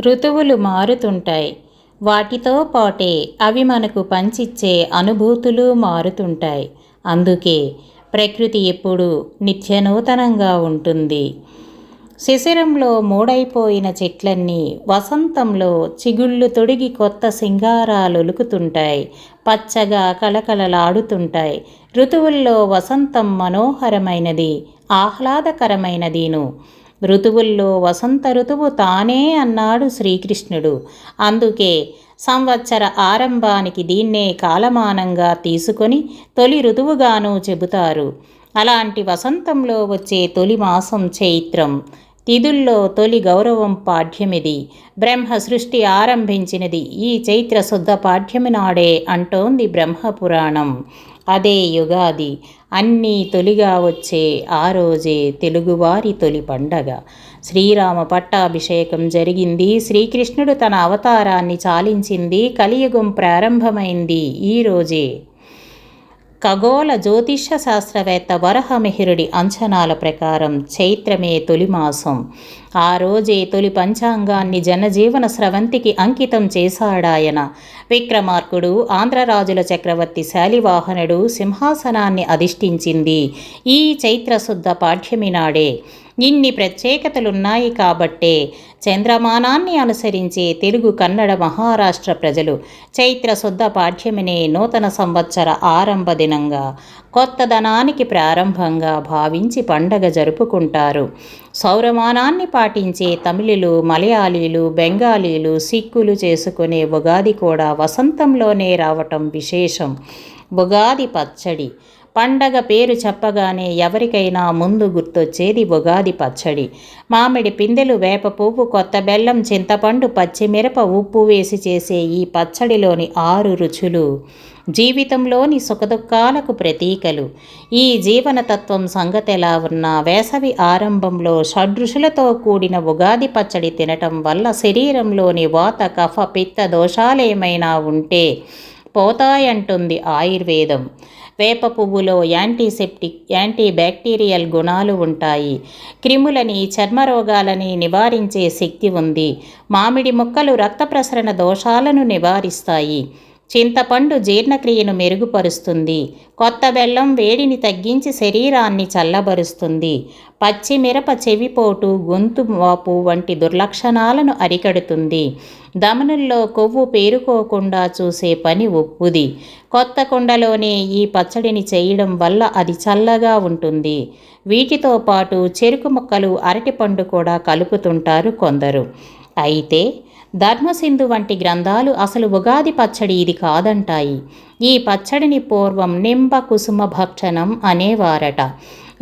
ఋతువులు మారుతుంటాయి. వాటితో పాటే అవి మనకు పంచిచ్చే అనుభూతులు మారుతుంటాయి. అందుకే ప్రకృతి ఎప్పుడూ నిత్యనూతనంగా ఉంటుంది. శిశిరంలో మూడైపోయిన చెట్లన్నీ వసంతంలో చిగుళ్ళు తొడిగి కొత్త సింగారాలొలుకుతుంటాయి పచ్చగా కలకలలాడుతుంటాయి ఋతువుల్లో వసంతం మనోహరమైనది ఆహ్లాదకరమైనదిను. ఋతువుల్లో వసంత ఋతువు తానే అన్నాడు శ్రీకృష్ణుడు. అందుకే సంవత్సర ఆరంభానికి దీన్నే కాలమానంగా తీసుకొని తొలి ఋతువుగాను చెబుతారు. అలాంటి వసంతంలో వచ్చే తొలి మాసం చైత్రం. తిథుల్లో తొలి గౌరవం పాఠ్యమిది బ్రహ్మ సృష్టి ఆరంభించినది. ఈ చైత్ర శుద్ధ పాఠ్యమి నాడే అంటోంది బ్రహ్మపురాణం. అదే యుగాది. అన్నీ తొలిగా వచ్చే ఆ రోజే తెలుగువారి తొలి పండగ. శ్రీరామ పట్టాభిషేకం జరిగింది. శ్రీకృష్ణుడు తన అవతారాన్ని చాలించింది. కలియుగం ప్రారంభమైంది ఈ రోజే. ఖగోళ జ్యోతిష శాస్త్రవేత్త వరహమిహిరుడి అంచనాల ప్రకారం చైత్రమే తొలి మాసం. ఆ రోజే తొలి పంచాంగాన్ని జనజీవన స్రవంతికి అంకితం చేశాడాయన. విక్రమార్కుడు ఆంధ్రరాజుల చక్రవర్తి శాలివాహనుడు సింహాసనాన్ని అధిష్ఠించింది ఈ చైత్రశుద్ధ పాఠ్యమి నాడే ఇన్ని ప్రత్యేకతలున్నాయి కాబట్టే చంద్రమానాన్ని అనుసరించే తెలుగు కన్నడ మహారాష్ట్ర ప్రజలు చైత్ర శుద్ధ పాఠ్యమినే నూతన సంవత్సర ఆరంభ దినంగా కొత్తదనానికి ప్రారంభంగా భావించి పండగ జరుపుకుంటారు. సౌరమానాన్ని పాటించే తమిళులు మలయాళీలు బెంగాలీలు సిక్కులు చేసుకునే ఉగాది కూడా వసంతంలోనే రావటం విశేషం. ఉగాది పచ్చడి పండగ పేరు చెప్పగానే ఎవరికైనా ముందు గుర్తొచ్చేది ఉగాది పచ్చడి. మామిడి పిందెలు వేప పువ్వు కొత్త బెల్లం చింతపండు పచ్చిమిరప ఉప్పు వేసి చేసే ఈ పచ్చడిలోని ఆరు రుచులు జీవితంలోని సుఖదుఖాలకు ప్రతీకలు. ఈ జీవనతత్వం సంగతెలా ఉన్నా వేసవి ఆరంభంలో షడ్రుషులతో కూడిన ఉగాది పచ్చడి తినటం వల్ల శరీరంలోని వాత కఫ పిత్త దోషాలేమైనా ఉంటే పోతాయంటుంది ఆయుర్వేదం. వేప పువ్వులో యాంటీసెప్టిక్ యాంటీ బ్యాక్టీరియల్ గుణాలు ఉంటాయి. క్రిములని చర్మరోగాలని నివారించే శక్తి ఉంది. మామిడి మొక్కలు రక్త ప్రసరణ దోషాలను నివారిస్తాయి. చింతపండు జీర్ణక్రియను మెరుగుపరుస్తుంది. కొత్త బెల్లం వేడిని తగ్గించి శరీరాన్ని చల్లబరుస్తుంది. పచ్చిమిరప చెవిపోటు గొంతు వాపు వంటి దుర్లక్షణాలను అరికడుతుంది. దమనుల్లో కొవ్వు పేరుకోకుండా చూసే పని ఒప్పుది. కొత్త కుండలోనే ఈ పచ్చడిని చేయడం వల్ల అది చల్లగా ఉంటుంది. వీటితో పాటు చెరుకు మొక్కలు అరటిపండు కూడా కలుపుతుంటారు కొందరు. అయితే ధర్మసింధు వంటి గ్రంథాలు అసలు ఉగాది పచ్చడి ఇది కాదంటాయి. ఈ పచ్చడిని పూర్వం నింబ కుసుమ భక్షణం అనేవారట.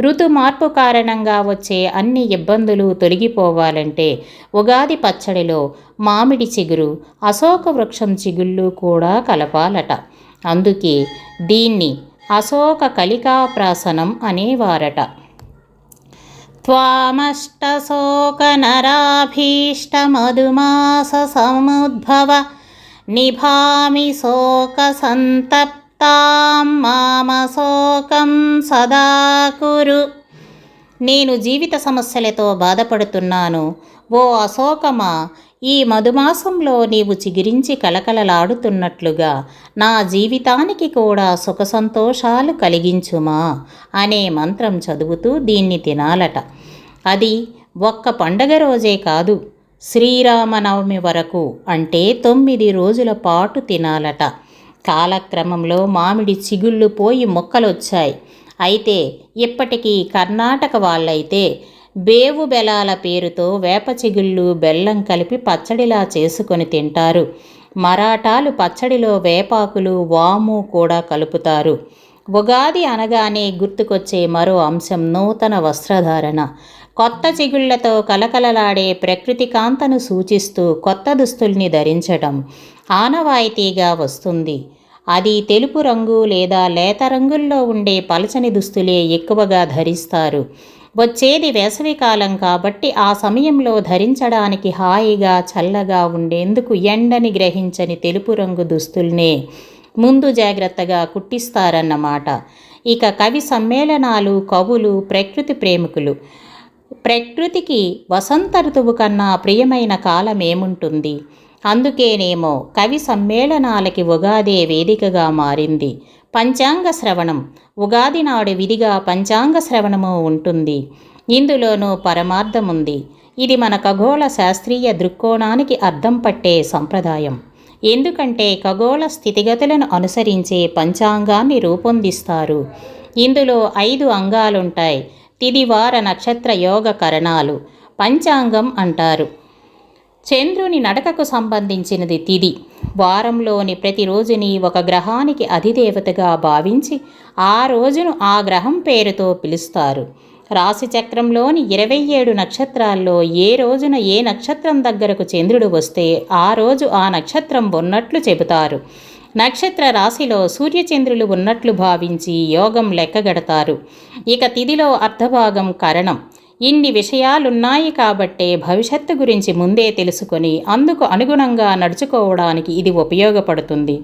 ఋతు మార్పు కారణంగా వచ్చే అన్ని ఇబ్బందులు తొలగిపోవాలంటే ఉగాది పచ్చడిలో మామిడి చిగురు అశోక వృక్షం చిగుళ్ళు కూడా కలపాలట. అందుకే దీన్ని అశోక కలికాప్రాసనం అనేవారట. त्वामष्टशोकनराभीष्टमधुमाससमुद्भव निभामि शोकसन्तप्तां మామశోకం సదా కురు నేను జీవిత సమస్యలతో బాధపడుతున్నాను ఓ అశోకమా ఈ మధుమాసంలో నీవు చిగిరించి కలకలలాడుతున్నట్లుగా నా జీవితానికి కూడా సుఖ సంతోషాలు కలిగించుమా అనే మంత్రం చదువుతూ దీన్ని తినాలట. అది ఒక్క పండగ రోజే కాదు శ్రీరామనవమి వరకు అంటే తొమ్మిది రోజుల పాటు తినాలట. కాలక్రమంలో మామిడి చిగుళ్ళు పోయి మొక్కలొచ్చాయి. అయితే ఇప్పటికీ కర్ణాటక వాళ్ళైతే బేవు బెలాల పేరుతో వేప చిగుళ్ళు బెల్లం కలిపి పచ్చడిలా చేసుకొని తింటారు. మరాఠాలు పచ్చడిలో వేపాకులు వాము కూడా కలుపుతారు. ఉగాది అనగానే గుర్తుకొచ్చే మరో అంశం నూతన వస్త్రధారణ. కొత్త చిగుళ్ళతో కలకలలాడే ప్రకృతి కాంతను సూచిస్తూ కొత్త దుస్తుల్ని ధరించటం ఆనవాయితీగా వస్తుంది. అది తెలుపు రంగు లేదా లేత రంగుల్లో ఉండే పలచని దుస్తులే ఎక్కువగా ధరిస్తారు. వచ్చేది వేసవికాలం కాబట్టి ఆ సమయంలో ధరించడానికి హాయిగా చల్లగా ఉండేందుకు ఎండని గ్రహించని తెలుపు రంగు దుస్తుల్నే ముందు జాగ్రత్తగా కుట్టిస్తారన్నమాట. ఇక కవి సమ్మేళనాలు కవులు ప్రకృతి ప్రేమికులు. ప్రకృతికి వసంత ఋతువు కన్నా ప్రియమైన కాలం ఏముంటుంది? అందుకేనేమో కవి సమ్మేళనాలకి ఉగాదే వేదికగా మారింది. పంచాంగ శ్రవణం. ఉగాది నాడు విధిగా పంచాంగ శ్రవణము ఉంటుంది. ఇందులోనూ పరమార్థముంది. ఇది మన ఖగోళ శాస్త్రీయ దృక్కోణానికి అర్థం పట్టే సంప్రదాయం. ఎందుకంటే ఖగోళ స్థితిగతులను అనుసరించే పంచాంగాన్ని రూపొందిస్తారు. ఇందులో ఐదు అంగాలుంటాయి. తిదివార నక్షత్ర యోగ కరణాలు. పంచాంగం అంటారు. చంద్రుని నడకకు సంబంధించినది తిది. వారంలోని ప్రతిరోజుని ఒక గ్రహానికి అధిదేవతగా భావించి ఆ రోజును ఆ గ్రహం పేరుతో పిలుస్తారు. రాశి చక్రంలోని ఇరవై ఏడు నక్షత్రాల్లో ఏ రోజున ఏ నక్షత్రం దగ్గరకు చంద్రుడు వస్తే ఆ రోజు ఆ నక్షత్రం ఉన్నట్లు చెబుతారు. నక్షత్ర రాశిలో సూర్యచంద్రులు ఉన్నట్లు భావించి యోగం లెక్కగడతారు. ఇక తిథిలో అర్ధభాగం కరణం. ఇన్ని విషయాలున్నాయి కాబట్టే భవిష్యత్తు గురించి ముందే తెలుసుకొని అందుకు అనుగుణంగా నడుచుకోవడానికి ఇది ఉపయోగపడుతుంది.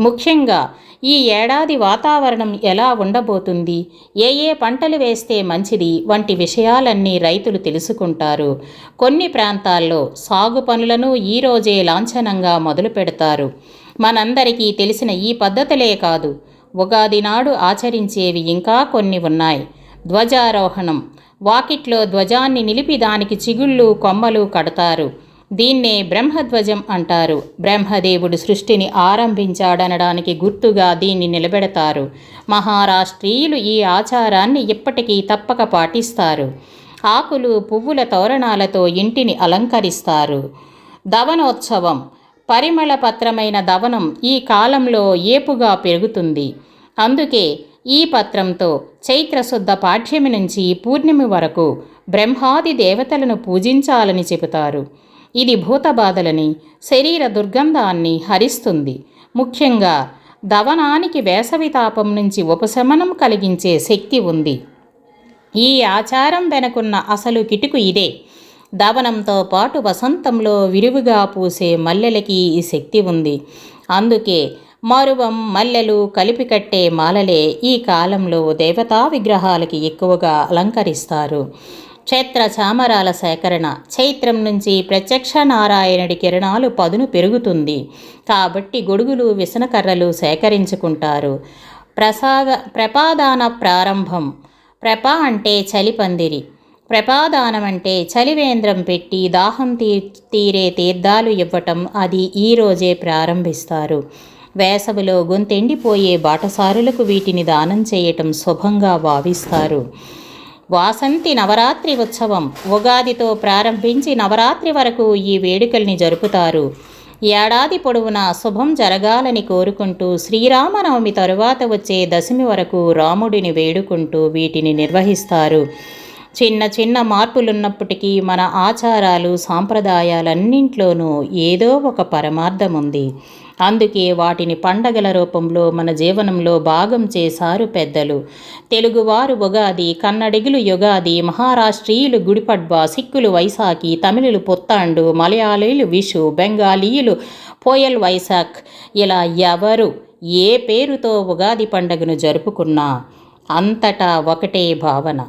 ముఖ్యంగా ఈ ఏడాది వాతావరణం ఎలా ఉండబోతుంది? ఏ ఏ పంటలు వేస్తే మంచిది? వంటి విషయాలన్నీ రైతులు తెలుసుకుంటారు. కొన్ని ప్రాంతాల్లో సాగు పనులను ఈరోజే లాంఛనంగా మొదలు పెడతారు. మనందరికీ తెలిసిన ఈ పద్ధతులే కాదు ఉగాది నాడు ఆచరించేవి ఇంకా కొన్ని ఉన్నాయి. ధ్వజారోహణం. వాకిట్లో ధ్వజాన్ని నిలిపి దానికి చిగుళ్ళు కొమ్మలు కడతారు. దీన్నే బ్రహ్మధ్వజం అంటారు. బ్రహ్మదేవుడు సృష్టిని ఆరంభించాడనడానికి గుర్తుగా దీన్ని నిలబెడతారు. మహారాష్ట్రీయులు ఈ ఆచారాన్ని ఇప్పటికీ తప్పక పాటిస్తారు. ఆకులు పువ్వుల తోరణాలతో ఇంటిని అలంకరిస్తారు. దవనోత్సవం. పరిమళపత్రమైన దవనం ఈ కాలంలో ఏపుగా పెరుగుతుంది. అందుకే ఈ పత్రంతో చైత్రశుద్ధ పాఠ్యమి నుంచి పూర్ణిమి వరకు బ్రహ్మాది దేవతలను పూజించాలని చెబుతారు. ఇది భూతబాధలని శరీర దుర్గంధాన్ని హరిస్తుంది. ముఖ్యంగా దవనానికి వేసవి తాపం నుంచి ఉపశమనం కలిగించే శక్తి ఉంది. ఈ ఆచారం వెనుకున్న అసలు కిటుకు ఇదే. దవనంతో పాటు వసంతంలో విరివిగా పూసే మల్లెలకి ఈ శక్తి ఉంది. అందుకే మరువం మల్లెలు కలిపి కట్టే మాలలే ఈ కాలంలో దేవతా విగ్రహాలకి ఎక్కువగా అలంకరిస్తారు. క్షేత్ర చామరాల సేకరణ చైత్రం నుంచి ప్రత్యక్ష నారాయణుడి కిరణాలు పదును పెరుగుతుంది. కాబట్టి గొడుగులు విసనకర్రలు సేకరించుకుంటారు. ప్రసాద ప్రపాదాన ప్రారంభం. ప్రప అంటే చలిపందిరి ప్రపాదానం అంటే చలివేంద్రం పెట్టి దాహం తీ తీరే తీర్థాలు ఇవ్వటం అది ఈరోజే ప్రారంభిస్తారు. వేసవిలో గొంతెండిపోయే బాటసారులకు వీటిని దానం చేయటం శుభంగా భావిస్తారు. వాసంతి నవరాత్రి ఉత్సవం ఉగాదితో ప్రారంభించి నవరాత్రి వరకు ఈ వేడుకల్ని జరుపుతారు. ఏడాది పొడవునా శుభం జరగాలని కోరుకుంటూ శ్రీరామనవమి తరువాత వచ్చే దశమి వరకు రాముడిని వేడుకుంటూ వీటిని నిర్వహిస్తారు. చిన్న చిన్న మార్పులున్నప్పటికీ మన ఆచారాలు సాంప్రదాయాలన్నింట్లోనూ ఏదో ఒక పరమార్థం ఉంది అందుకే వాటిని పండగల రూపంలో మన జీవనంలో భాగం చేశారు పెద్దలు. తెలుగువారు ఉగాది కన్నడిగులు యుగాది మహారాష్ట్రీయులు గుడిపడ్వ సిక్కులు వైశాఖి తమిళులు పుత్తాండు మలయాళీలు విషు బెంగాలీయులు పోయల్ వైశాఖ్. ఇలా ఎవరు ఏ పేరుతో ఉగాది పండుగను జరుపుకున్నా అంతటా ఒకటే భావన.